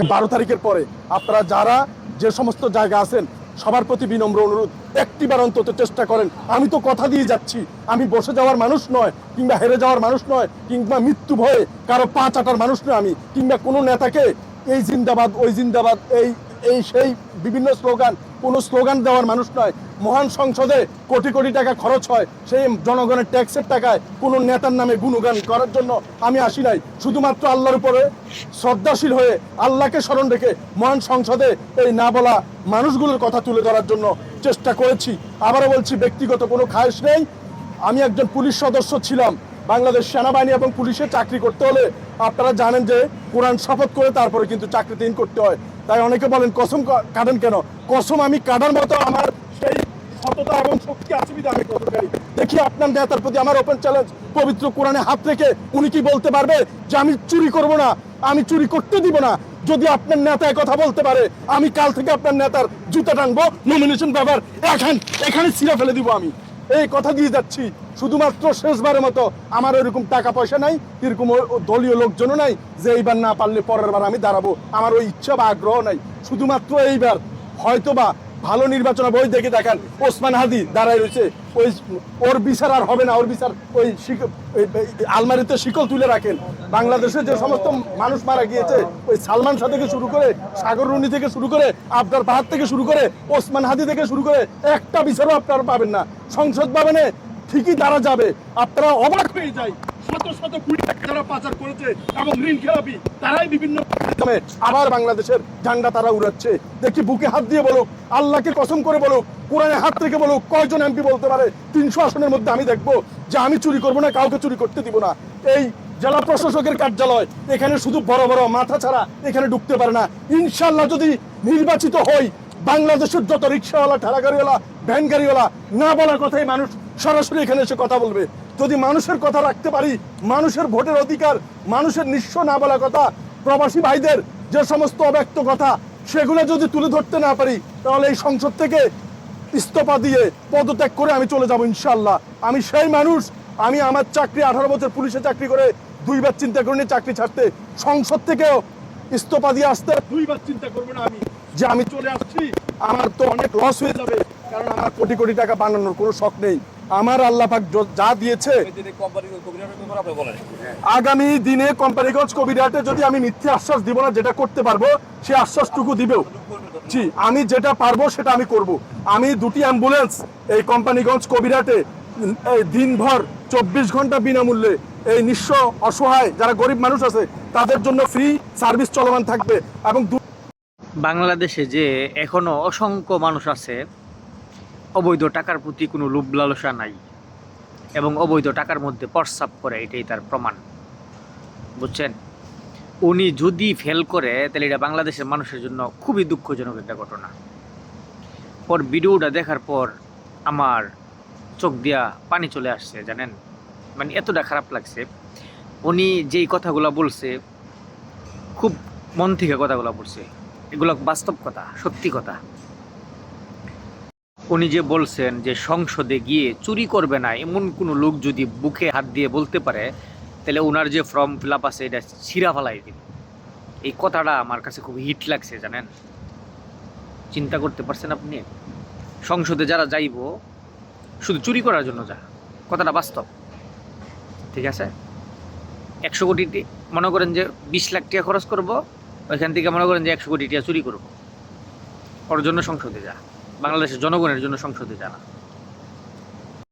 বারো তারিখের পরে আপনারা যারা যে সমস্ত জায়গা আছেন, সবার প্রতি বিনম্র অনুরোধ, একটিবার অন্তত চেষ্টা করেন। আমি তো কথা দিয়ে যাচ্ছি, আমি বসে যাওয়ার মানুষ নয়, কিংবা হেরে যাওয়ার মানুষ নয়, কিংবা মৃত্যু ভয়ে কারও পা চাটার মানুষ নয় আমি, কিংবা কোনো নেতাকে এই জিন্দাবাদ, ওই জিন্দাবাদ, এই এই সেই বিভিন্ন স্লোগান কোনো স্লোগান দেওয়ার মানুষ নয়। মহান সংসদে কোটি কোটি টাকা খরচ হয়। সেই জনগণের ট্যাক্সের টাকায় কোনো নেতার নামে গুণগান করার জন্য আমি আসি নাই। শুধুমাত্র আল্লাহর উপরে শ্রদ্ধাশীল হয়ে আল্লাহকে স্মরণ রেখে মহান সংসদে এই না বলা মানুষগুলোর কথা তুলে ধরার জন্য চেষ্টা করেছি। আবারও বলছি, ব্যক্তিগত কোনো খায়েশ নেই। আমি একজন পুলিশ সদস্য ছিলাম। বাংলাদেশ সেনাবাহিনী এবং পুলিশে চাকরি করতে হলে আপনারা জানেন যে কোরআন শপথ করে তারপরে কিন্তু চাকরিতে ইন করতে হয়। তাই অনেকে বলেন, কসম কাটেন কেন? কসম আমি কাটার মতো আমার সেই সততা এবং শক্তি আছে বিধে আমি কতকারী দেখি আপনার নেতার প্রতি আমার ওপেন চ্যালেঞ্জ পবিত্র কোরআনে হাত রেখে উনি কি বলতে পারবে যে আমি চুরি করব না, আমি চুরি করতে দিব না? যদি আপনার নেতা কথা বলতে পারে, আমি কাল থেকে আপনার নেতার জুতা টানবো নমিনেশন ব্যাপার এখান এখানে ছিঁড়ে ফেলে দিব আমি। এই কথা দিয়ে যাচ্ছি। শুধুমাত্র শেষবারের মতো আমার এরকম টাকা পয়সা নাই, এরকম দলীয় লোকজনও নাই যে এইবার না পারলে পরের বার আমি দাঁড়াবো। আমার ওই ইচ্ছা বা আগ্রহ নাই। শুধুমাত্র এইবার হয়তো বা ভালো নির্বাচন বই দেখে দেখেন। ওসমান হাদি দাঁড়ায় রয়েছে। ওই ওর বিচার আর হবে না, ওর বিচার ওই ওই- ওই আলমারিতে শিকল তুলে রাখেন। বাংলাদেশে যে সমস্ত মানুষ মারা গিয়েছে, ওই সালমান শাহ থেকে শুরু করে, সাগর রুনি থেকে শুরু করে, আবদার পাহাড় থেকে শুরু করে, ওসমান হাদি থেকে শুরু করে, একটা বিচারও আপনারা পাবেন না। সংসদ ভবনে ঠিকই তারা যাবে। আপনারা অবাক হয়ে যায় শত শত টাকা যারা পাচার করেছে এবং ঋণ খেলাপি তারাই বিভিন্ন আবার বাংলাদেশের ঝান্ডা তারা উড়াচ্ছে। দেখি বুকে হাত দিয়ে বলুক, আল্লাহকে কসম করে বলুক কোরআনে হাত রেখে বলুক, কয়জন এমপি বলতে পারে? তিনশো আসনের মধ্যে আমি দেখব যে আমি চুরি করব না, কাউকে চুরি করতে দিব না। এই জেলা প্রশাসকের কার্যালয়, এখানে শুধু বড় বড় মাথা ছাড়া এখানে ঢুকতে পারে না। ইনশাল্লাহ যদি নির্বাচিত হই, বাংলাদেশের যত রিক্সাওয়ালা ঠেলা গাড়িওয়ালা ভ্যান গাড়িওয়ালা না বলার কথাই মানুষ সরাসরি এখানে এসে কথা বলবে। যদি মানুষের কথা রাখতে পারি, মানুষের ভোটের অধিকার, মানুষের নিঃস্ব না বলা কথা, প্রবাসী ভাইদের যে সমস্ত অব্যক্ত কথা, সেগুলো যদি তুলে ধরতে না পারি, তাহলে এই সংসদ থেকে ইস্তফা দিয়ে পদত্যাগ করে আমি চলে যাব ইনশাল্লাহ আমি সেই মানুষ, আমি আমার চাকরি, আঠারো বছর পুলিশে চাকরি করে দুইবার চিন্তা করিনি চাকরি ছাড়তে। সংসদ থেকেও ইস্তফা দিয়ে আসতে দুইবার চিন্তা করব না আমি। যে আমি চলে আসছি, আমার তো অনেক লস হয়ে যাবে, কারণ আমার কোটি কোটি টাকা বানানোর কোনো শখ নেই। আমার আল্লাহ পাক যা দিয়েছে আগামী দিনে কোম্পানিগঞ্জ কবিরাটে যদি আমি মিথ্যে আশ্বাস দিব না যেটা করতে পারব সে আশ্বাসটুকু দিবেও। জি আমি যেটা পারব সেটা আমি করব। আমি দুটি অ্যাম্বুলেন্স এই কোম্পানিগঞ্জ কবিরাটে দিনভর চব্বিশ ঘণ্টা বিনামূল্যে এই নিঃস্ব অসহায় যারা গরিব মানুষ আছে তাদের জন্য ফ্রি সার্ভিস চলমান থাকবে এবং দু- বাংলাদেশে যে এখনও অসংখ্য মানুষ আছে অবৈধ টাকার প্রতি কোনো লোভ লালসা নাই এবং অবৈধ টাকার মধ্যে প্রস্রাব করে, এটাই তার প্রমাণ। বুঝছেন? উনি যদি ফেল করে, তাহলে এটা বাংলাদেশের মানুষের জন্য খুবই দুঃখজনক একটা ঘটনা। ওর ভিডিওটা দেখার পর আমার চোখ দিয়া পানি চলে আসছে, জানেন? মানে এতটা খারাপ লাগছে। উনি যেই কথাগুলো বলছে, খুব মন থেকে কথাগুলো বলছে। এগুলো বাস্তব কথা, সত্যি কথা। উনি যে বলছেন যে সংসদে গিয়ে চুরি করবে না, এমন কোনো লোক যদি বুকে হাত দিয়ে বলতে পারে, তাহলে ওনার যে ফর্ম ফিল আপ আছে, এটা ছিঁড়া ফেলাই দিন এই কথাটা আমার কাছে খুব হিট লাগছে, জানেন? চিন্তা করতে পারছেন আপনি? সংসদে যারা যাইব, শুধু চুরি করার জন্য যা, কথাটা বাস্তব। ঠিক আছে? একশো কোটি মনে করেন যে বিশ লাখ টাকা খরচ করব, ওইখান থেকে মনে করেন যে একশো কোটি টাকা চুরি করব। ওর জন্য সংসদে যা। বাংলাদেশের জনগণের জন্য সংসদে যা না